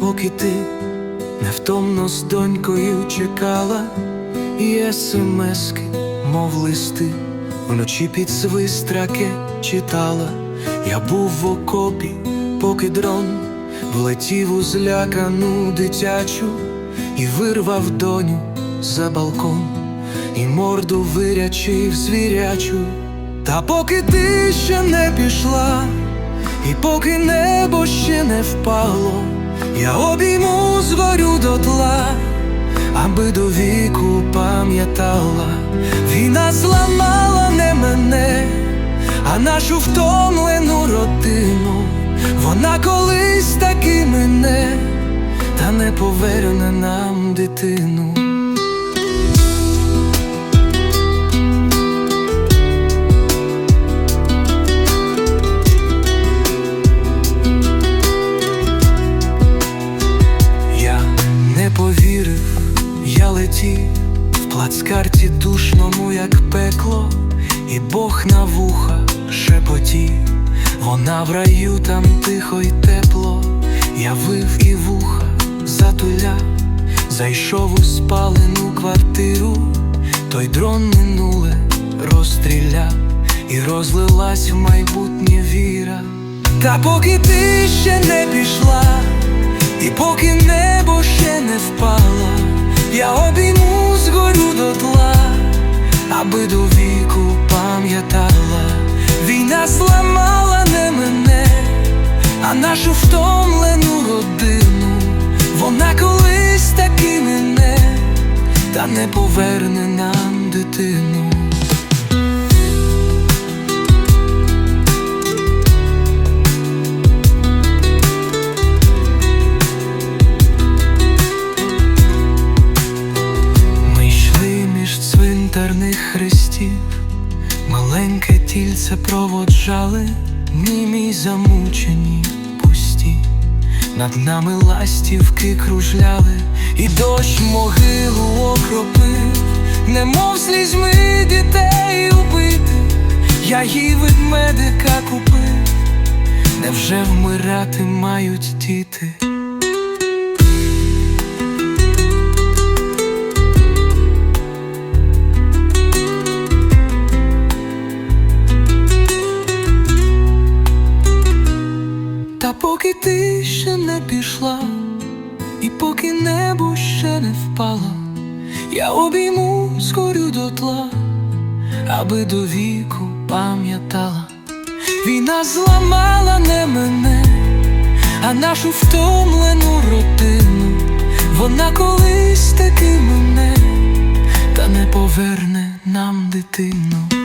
поки ти невтомно з донькою чекала, і смски, мов листи, вночі під свист ракет читала. Я був в окопі, поки дрон влетів у злякану дитячу і вирвав доню за балкон, і морду вирячив звірячу. Та поки ти ще не пішла, і поки небо ще не впало, я обійму згорю дотла, аби до віку пам'ятала, війна зламала не мене, а нашу втомлену родину. Вона колись таки мене, та не поверне нам дитину. Повірив, я летів в плацкарті душному, як пекло, і Бог на вуха шепотів, вона в раю там тихо й тепло, я вив і вуха затуляв, зайшов у спалену квартиру, той дрон минуле розстріляв, і розлилась в майбутнє віра. Та поки ти ще не пішла. Впало, я обійму згорю дотла, аби до віку пам'ятала, війна зламала не мене, а нашу втомлену родину. Вона колись таки мене, та не поверне нам дитину. Цвинтарних хрестів, маленьке тільце проводжали, німі замучені пусті, над нами ластівки кружляли, і дощ могилу окропив, немов слізьми дітей убитих, я її від медика купив, невже вмирати мають діти? Поки ти ще не пішла, і поки небо ще не впало, я обійму згорю дотла, аби до віку пам'ятала, війна зламала не мене, а нашу втомлену родину. Вона колись таки мене, та не поверне нам дитину.